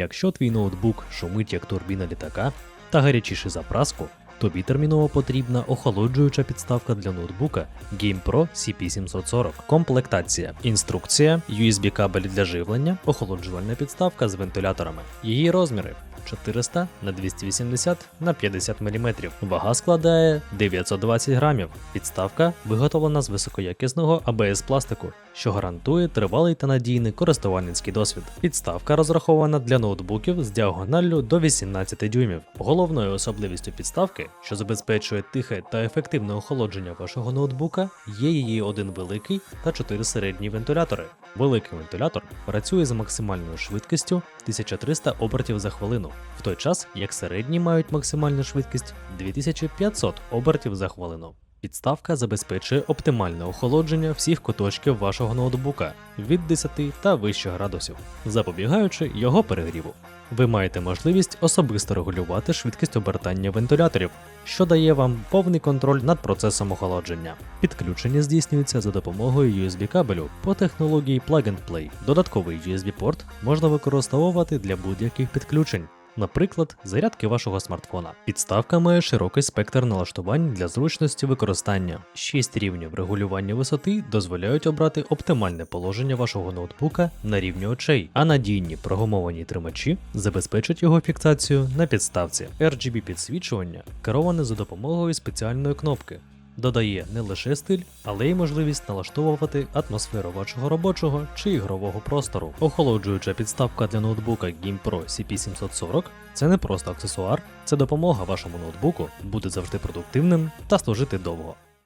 Якщо твій ноутбук шумить як турбіна літака та гарячіше за праску, тобі терміново потрібна охолоджуюча підставка для ноутбука GamePro CP740. Комплектація, інструкція, USB кабель для живлення, охолоджувальна підставка з вентиляторами. Її розміри 400 на 280 на 50 мм. Вага складає 920 грамів. Підставка виготовлена з високоякісного ABS пластику, що гарантує тривалий та надійний користувальницький досвід. Підставка розрахована для ноутбуків з діагоналлю до 18 дюймів. Головною особливістю підставки, що забезпечує тихе та ефективне охолодження вашого ноутбука, є її один великий та чотири середні вентилятори. Великий вентилятор працює з максимальною швидкістю 1300 обертів за хвилину, в той час як середні мають максимальну швидкість 2500 обертів за хвилину. Підставка забезпечує оптимальне охолодження всіх куточків вашого ноутбука від 10 та вище градусів, запобігаючи його перегріву. Ви маєте можливість особисто регулювати швидкість обертання вентиляторів, що дає вам повний контроль над процесом охолодження. Підключення здійснюється за допомогою USB кабелю по технології Plug and Play. Додатковий USB-порт можна використовувати для будь-яких підключень. Наприклад, зарядки вашого смартфона. Підставка має широкий спектр налаштувань для зручності використання. 6 рівнів регулювання висоти дозволяють обрати оптимальне положення вашого ноутбука на рівні очей, а надійні прогумовані тримачі забезпечать його фіксацію на підставці. RGB підсвічування кероване за допомогою спеціальної кнопки. Додає не лише стиль, але й можливість налаштовувати атмосферу вашого робочого чи ігрового простору. Охолоджуюча підставка для ноутбука GamePro CP740 це не просто аксесуар, це допомога вашому ноутбуку бути завжди продуктивним та служити довго.